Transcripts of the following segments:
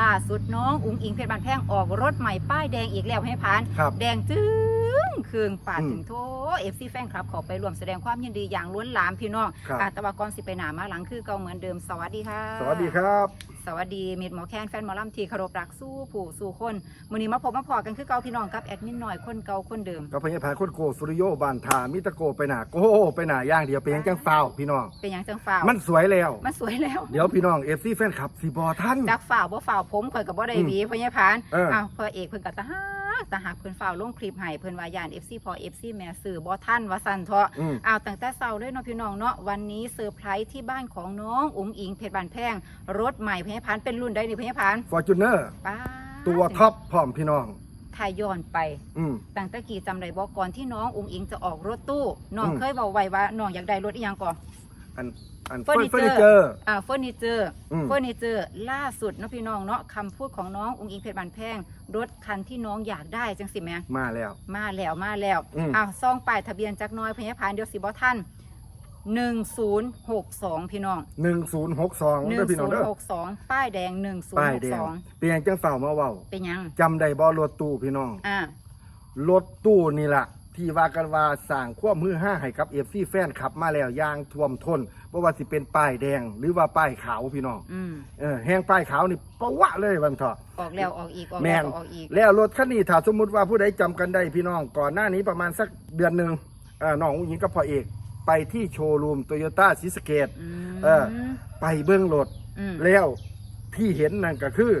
ล่าสุดน้องอุ๋งอิงเพชรบานแพงออกรถใหม่ป้ายแดงอีกแล้วให้พาน ครับ แดงจึ้ งเครื่องปาดอืมถึงโทเอฟซีแฟนคลับขอไปรวมแสดงความยินดีอย่างล้วนหลามพี่น้องครับ อาตะวากรสิไปหนามาหลังคือเก่าเหมือนเดิมสวัสดีค่ะสวัสดีครับ สวัสดีมิตรหมอแคนแฟนหมอลำทีเคารพรักสู้ผู้สู่คนมือนี้มาพบมาพอกันคือเก่าพี่น้องกับแอดมินหน่อยคนเก่าคนเดิม กับพญาพานคนโกสุริโยบานทามิตะโกไปหนาโกไปหนาอย่างเดียวเป็นหยังจังเฝ้าวพี่น้อง เป็นหยังจังฝ่าวมันสวยแล้ว มันสวยแล้ว เดี๋ยวพี่น้องเอฟซีแฟนคลับสีบอท่าน จากฝ่าวบ่ฝ่าวผมข่อยกับบ่ได้อืมหวีพญาพานเอออ้อ้าวพอเอกเพิ่นก็ตะฮั กตะหักเพิ่นฝ่าวลงคลิปให้เพิ่นว่ายาน FC พอ FC แม่สื่อบ่ทันว่าซั่นเถาะอืมอ้าวตั้งแต่เช้าเลยเนาะพี่น้องเนาะวันนี้เซอร์ไพรส์ที่บ้านของน้องอุ๋งอิงเพชรบานแพงรถใหม่พญาพานเป็นรุ่นใดนี่พญาพานฟอร์จูเนอร์ป้าดตัวท็อปพร้อมพี่น้องถ้าย้อนไป อืม ตั้งแต่กี่จำได้บ่ก่อนที่น้องอุ๋งอิงจะออกรถตู้น้องอืม เคยเว้าไว้ว่าน้องอยากได้รถอีหยังก่อน อันอันเฟอร์นิเจอร์เฟอร์นิเจอร์ อ่าเฟอร์นิเจอร์อืมเฟอร์นิเจอร์ล่าสุดเนาะพี่น้องเนาะคำพูดของน้องอุ๋งอิงเพชรบานแพงรถคันที่น้องอยากได้จังสิแม่มาแล้ว มาแล้วมาแล้วอืมอ้าวซองป้ายทะเบียนจักหน้อยพญาพานเดียวสิบ่ท่านหนึ่งศูนย์หกสองพี่น้องหนึ่งศูนย์หกสองหนึ่เด้องพี่น้อศูงนเด้ย์อหกสองป้ายแดงหนึ่งศูนป้าย์ยหกแดสงองเปลี่ยนจังเฝ้ามาเว้าเป็นยังจำได้บ่รถตู้พี่น้องอ่ารถตู้นี่ล่ะ ที่ว่ากันว่าสร้างความมือห้าให้กับเอฟซีแฟนขับมาแล้วอย่างท่วมท้นเพราะว่าสิเป็นป้ายแดงหรือว่าป้ายขาวพี่น้อง อืมเออแห้งป้ายขาวนี่ปะวะเลยวันเถอะ ออกแล้วออกอีกออกแมแล้วนก็ออกอีก แล้วรถคันนี้ถ้าสมมุติว่าผู้ใดจำกันได้พี่น้อง ก่อนหน้านี้ประมาณสักเดือนหนึ่งเออน้องอุ้งหญิงกับพ่อเอก ไปที่โชว์รูมโตโยต้าซิสเกตอืมเออ ไปเบื้องรถอืมแล้วที่เห็นนั่นก็คือ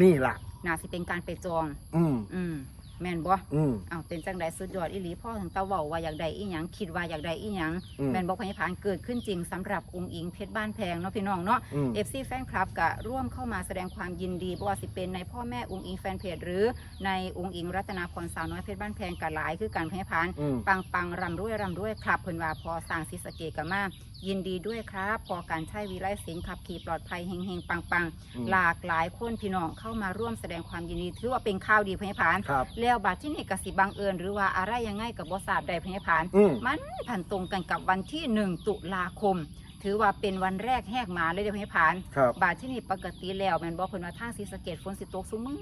นี่ล่ะ น่าสิเป็นการไปจอง อืม อืม แม่นบ่อืม อ้าวเป็นจังใดสุดยอดอีหลีพ่อถึงตาเว้าว่าอยากได้อีหยังคิดว่าอยากได้อีหยังอืม แม่นบอกพญพานเกิดขึ้นจริงสำหรับองค์อิงเพชรบ้านแพงเนาะพี่น้องเนาะ อืม เอฟซีแฟนคลับก็ร่วมเข้ามาแสดงความยินดีบ่ว่าสิเป็นในพ่อแม่องค์อิงแฟนเพจหรือในองค์อิงรัตนาพรสาวน้อยเพชรบ้านแพงก็หลายคือการพญพานอืม ปังปังรำด้วยรำด้วยครับเพิ่นว่าพอสร้างศิสะเกตกับมายินดีด้วยครับ พอการใช้วิไลสิงห์ขับขี่ปลอดภัยเฮงเฮงปังปังอืมหลากหลายคนพี่น้องเข้ามาร่วมแสดงความยินดีถือว่าเป็นข่าวดีพญพานครับ แล้วบัตรที่นี่กสิบังเอิญหรือว่าอะไรยังไงกับบทราบใดพญพานอืม มันพันตรงกันกับวันที่หนึ่งตุลาคม ถือว่าเป็นวันแรกแหกหมาเลยเด้อพญพาน ครับ บาทที่นี่ปกติแล้วแมันบอกเพิ่นว่าทางศรีสะเกดฝนสิตกสุมือ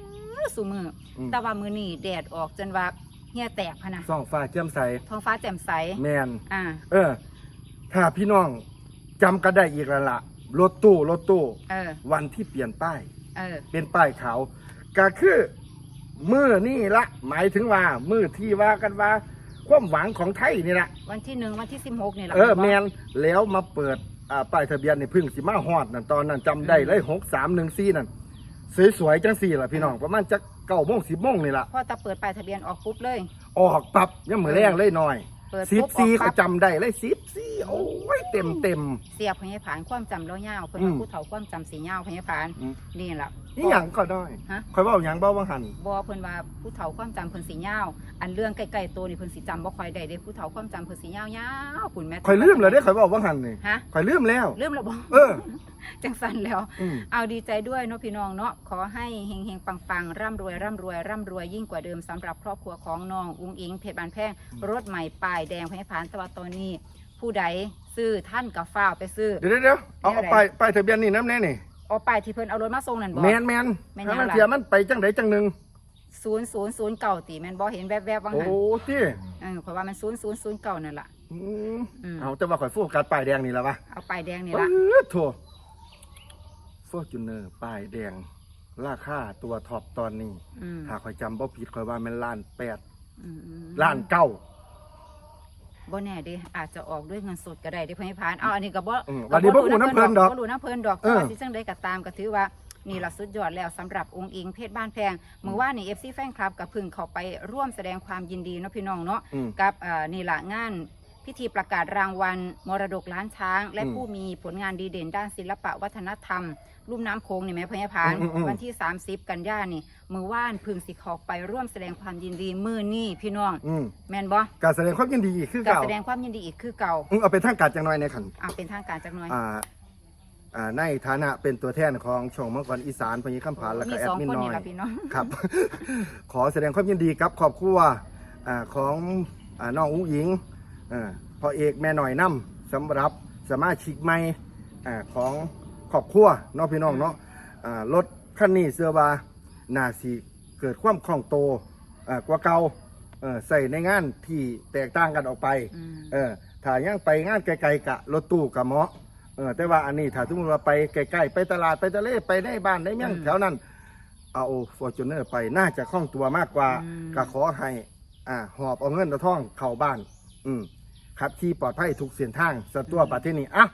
สุมืออม แต่ว่ามือนี้แดดออกจนว่าเหี่ยแตกพะนะส่องฟ้าแจ่มใสท้องฟ้าแจ่มใสแมน อ่า เออ ถ้าพี่น้องจำกันได้อีกแล้วล่ะรถตู้รถตู้ เออ วันที่เปลี่ยนป้าย เออ เป็นป้ายขาวก็คือ มือนี่ละหมายถึงว่า มือที่ว่ากันว่า ความหวังของไทยนี่ละวันที่หนึ่งวันที่สิบหกนี่แหละเออบ่แมนแล้วมาเปิดอ่าป้ายทะเบียนในพึ่งสิมาฮอดนั่นตอนนั้นจำได้เลยหกสามหนึ่งสี่นั่นสวยๆจังสี่ล่ะพี่น้องประมาณจะเก้าโมงสิบโมงนี่ละพอตาเปิดป้ายทะเบียนออกปุ๊บเลย ออกปับยังมือแรงเลยหน่อยเปิดสิบปุ๊บอสี่อกเขาปั๊บจำได้เลยสิบสี่โอ้ยเต็มเต็ม เสียบพญผานความจำแล้วยาวเพิ่นอืว่ามผู้เฒ่าความจำสียาวพญผานอืม นี่แหละ นี่หยังก็ได้ฮะ คอยเว่าหยังเบ้าว่าหันบ่เพิ่นว่าผู้เฒ่าความจำเพิ่นสียาว อันเรื่องใกล้ๆตัวนี่เพิ่นสิจำบ่ค่อยได้เด้ผู้เฒ่าความจำเพิ่นสียาวๆคุณแม่คอยลืมเลยได้คอยเว่าว่าหันนี่ฮะคอยลืมแล้ว ลืมแล้วบ่เออ จังสันแล้ว อืมเอาดีใจด้วยเนาะพี่น้องเนาะขอให้เฮงเฮงปังปังร่ำรวยร่ำรวยร่ำรวยยิ่งกว่าเดิมสำหรับครอบครัวของน้องอุ้งอิงเพชรบานแพงรถใหม่ป้ายแดงพญผานแต่ว่าตอนนี้ ผู้ใดซื้อท่านกับฟ้าวไปซื้อ เดี๋ยวเดี๋ยวเดี๋ยวเอานี่เอาอะไรไปไปทะเบียนนี่น้ำแน่นี่ เอาป้ายที่เพิ่นเอารถมาส่งนั่นบ่ แมนแมนแม่นถ้ามันหยังล่ะเทียมันไปจังไดจังหนึ่งศูนย์ศูนย์ศูนย์เก่าตีแม่นบ่เห็นแวบๆว่างโอ้หันที่เออข่อยว่ามันศูนย์ศูนย์ศูนย์เก่านั่นล่ะ อืมอืม เอาแต่ว่าคอยฟูกัดป้ายแดงนี่แหละวะเอาป้ายแดงนี่เอละอโถฟอร์จูเนอร์ป้ายแดง ราคาตัวท็อปตอนนี้อืมถ้าคอยจำบ่ผิดคอยว่ามันล้านแปดอืมอืมล้านเก้า บ่แน่เด้อาจจะออกด้วยเงินสดก็ได้เด้เพิ่นให้ผ่านเอาอันนี้ก็บ่อืมวันนี้พวกกูน้ำเพลินดอกบ่รู้น้ำเพลินดอกเออ ว่าสิจังไดก็ตามก็ถือว่านี่ล่ะสุดยอดแล้วสำหรับองค์อิงเพชรบ้านแพงเมื่อวานนี่ FC แฟนคลับก็เพึ่งเข้าไปร่วมแสดงความยินดีเนาะพี่น้องเนาะ อืม กับเอ่อนี่ละงานพิธีประกาศรางวัล มรดกล้านช้าง และอืมผู้มีผลงานดีเด่นด้านศิลปะวัฒนธรรม ลุ่มน้ำโขงนี่แม่พญาพาน อืมอืมอืมวันที่ 30 กันยานี่ มือว่านพึงสิเขาไปร่วมแสดงความยินดีมือนี่พี่น้องอืมแมนบ่การแสดงความยินดีอีกคือการเก่าแสดงความยินดีอีกคือเก่าอืมเอาเป็นทางการจังหน่อยในขันเอาเป็นทางการจักหน่อยอ่าอ่าในฐานะเป็นตัวแทนของช่องมังกรอีสานพญิคำผานและมีก็แอสดองมินคนน้อนี่ย ละพี่น้อง ครับ ขอแสดงความยินดีกับครอบครัวอ่าของอ่าน้องอุ้งหญิงอ่าพ่อเอกแม่หน่อยน้ำสำหรับสมาชิกใหม่อ่าของครอบครัวเน้องพี่น้องเนาะอ่ารถขั้นนี้เสื้อว่า น่าสิเกิดความคล่องโตเอ่อกว่าเก่าเออใส่ในงานที่แตกต่างกันออกไป อืม เออถ้ายังไปงานไกลๆกะรถตู้กะเหมาะเออแต่ว่าอันนี้ถ้าสมมติว่าไปไกลๆไปตลาดไปทะเลไปในบ้านในเมืองอืมแถวนั้น เอาฟอร์จูเนอร์ไปน่าจะคล่องตัวมากกว่าอืม ก็ขอให้อ่าหอบเอาเงินเอาทองเข้าบ้าน อืมขับขี่ปลอดภัยทุกเส้นทางสตัวประเทศนี้อะ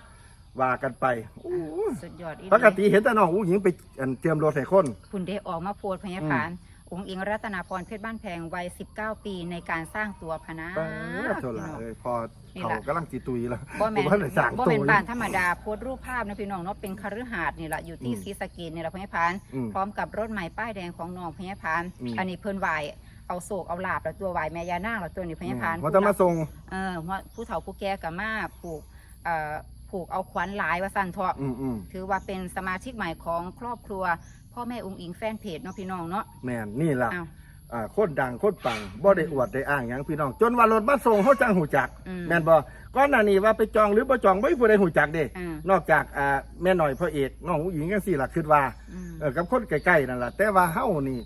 ว่ากันไปโอ้ยสุดยอดอีปกติเห็นแต่น้องผู้หญิงไปอันเตรียมรถใส่คนคุณได้ออกมาโพสต์พยาพานองค์อิงรัตนาพรเพชรบ้านแพงวัย 19 ปีในการสร้างตัวพนะเออเท่าไหร่เลยพอนี่เขาล่ะกำลังจีตุยแล้วบ่แม่นผมว่าเลยสั่งบ่ตัวแม่นอยู่บ้านธรรมดาโพสต์รูปภาพนะพี่น้องเนาะเป็นคฤหาสน์นี่แหละอยู่ที่อืมศรีสะเกษนี่แหละพญพานอืมพร้อมกับรถใหม่ป้ายแดงของน้องพญพานอืมอันนี้เพิ่นไหวเอาโศกเอาลาบแล้วตัวไหวแม่ยานางแล้วตัวนี้พญพานว่าจะมาส่งเออว่าผู้เฒ่าผู้แก่กับมาผูกเอ่อ ผูกเอาขวัญหลายว่าสั่นเถาะอืมอืมถือว่าเป็นสมาชิกใหม่ของครอบครัว พ่อแม่องค์อิงแฟนเพจเนาะพี่น้องเนาะแม่นนี่ล่ะอ้าว อ่าโคตรดังโคตรปังบ่ได้อวดได้อ้างหยังพี่น้อง จนว่ารถมาส่งเขาจังหูจัก อืม แม่นบ่ก่อนหน้านี้ว่าไปจองหรือบ่จองบ่มีผู้ใดหูจักเด้อืมนอกจากอ่าแม่หน่อยพ่อเอกน้องผู้หญิงจังซี่ล่ะคิดว่า อืม เออกับคนใกล้ๆนั่นล่ะแต่ว่าเฮานี่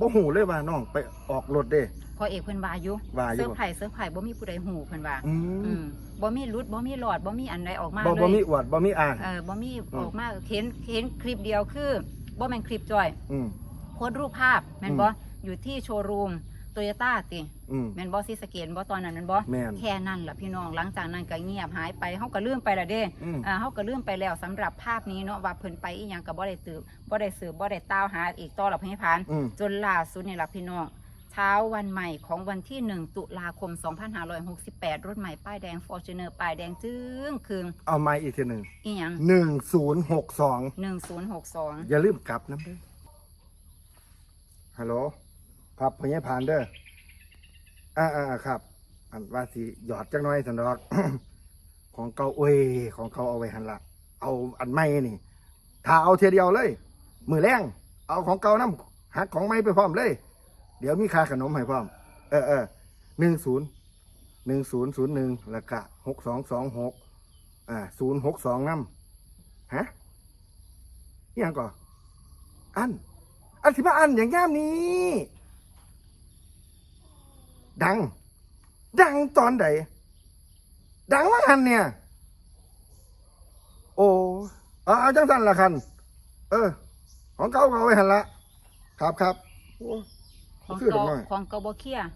บ่ฮู้เลยว่าน้องไปออกรถเด้ พอเอกเพิ่นว่าอยู่ว่าอยู่ เสื้อร์ไผ่เสื้อร์ไผ่บ่มีผู้ใดหูเพิ่นว่าอือืมมบ่มีรุดบ่มีหลอดบ่มีอันใดออกมาบ่เลบ่มียอวดบ่มีอ้าง เออบ่มีอืม ออกมาเห็นเห็นคลิปเดียวคือบ่แม่นคลิปจอย อืม โพสต์รูปภาพแม่นบ่อยู่ที่โชว์รูม โตโยต้าติอืม แม่นบ่ซีสะเกตบ่ตอนนั้นแม่นบ่แม่น แค่นั้นล่ะพี่น้องหลังจากนั้นก็เงียบหายไปเฮาก็ลืมไปและเด้ อืม อ่าเฮาก็ลืมไปแล้วสำหรับภาพนี้เนาะว่าเพิ่นไปอีหยังก็บ่ได้ตืบบ่ได้สืบบ่ได้ตามหาอีกต่อหรอกพี่พาน อืม จนล่าสุดนี่ล่ะพี่น้องเช้าวันใหม่ของวันที่ 1 ตุลาคม 2568 รถใหม่ป้ายแดง Fortuner ป้ายแดงจึ้งคืงเอาไม้อีกทีหนึงอีหยัง1062 1062 อย่าลืมกลับนะฮัลโหล ครับพญาพานเด้ออ่าอ่าครับ อันว่าสิหยอดจังน้อยสันดอก ของเก่าเอ้ยของเขาเอาไว้หันละเอาอันใหม่นี่ถ้าเอาเทียเดียวเลย มือแรงเอาของเก่าน้ำหักของใหม่ไปพร้อมเลย เดี๋ยวมีค่าขนมให้พร้อม เออเออหนึ่งศูนย์หนึ่งศูนย์ศูนย์หนึ่งแล้วก็หกสองสองหกอ่าศูนย์หกสองน้ำฮะอิหยังก่อนอัน อันสิมาอันอย่างง่ามนี้ ดัง ดังตอนใดดังว่าหันเนี่ย โอ้เอาเอาจังสันละคัน เออ ของเก่าก็เอาไว้หันละครับครับโอ้ของคือดอเก่ากน้อยของเก่าบ่เคลียร์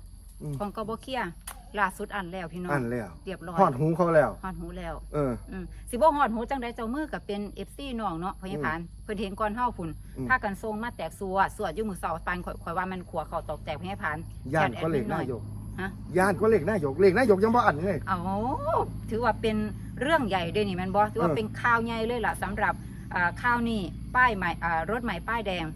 อืมของเก่าบ่เคลียร์ล่าสุดอันแล้วพี่น้องอันแล้วเรียบร้อยหอดหูเขาแล้วฮอดหูแล้ว เอออืมสิบ่ฮอดหูจังไดเจ้ามือก็เป็น FC น้องเนาะพญาพานเพิ่นเห็นก่อนเฮาพุ่นอืมพากันส่งมาแตกสัวสวดอยู่มือเสาปานข่อยข่อยว่ามันขัวเข้าตอกแตกพญาพานย่านแอดก็เหล็กแอดนายก ฮะย่านก็เหล็กนายกเหล็กนายกยังบ่อันเลย เอาถือว่าเป็นเรื่องใหญ่ด้วยนี่แมันบอถือว่าเออ เป็นข่าวใหญ่เลยล่ะสำหรับอ่าข่าวนี้ป้ายใหม่อ่ารถใหม่ป้ายแดง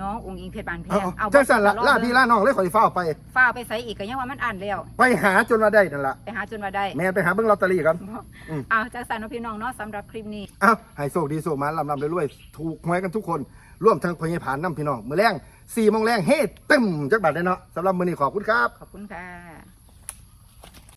น้ององค์อิงเพชรบานแพเอางเอาจังสันละล่าพี่ล่าน้องเลยขอยฟ้าวไป ฝ้าวไปใส่อีกก็ยังว่ามันอ่านแล้ว ไปหาจนมาได้นั่นละไปหาจนว่าได้แม่ไปหาเบิ่งลอตเตอรี่กันอืม เอาจังสันเนาะพี่น้องเนาะสำหรับคลิปนี้ อ้าวให้โชคดีโชคมาลำลำรวยๆถูกหวยกันทุกคนร่วมทั้งพญาผานน้ำพี่น้องมือแรง สี่โมงแรงเฮ้ตึมจักบาทเลยเนาะสำหรับมือนี้ขอบคุณครับ ขอบคุณค่ะ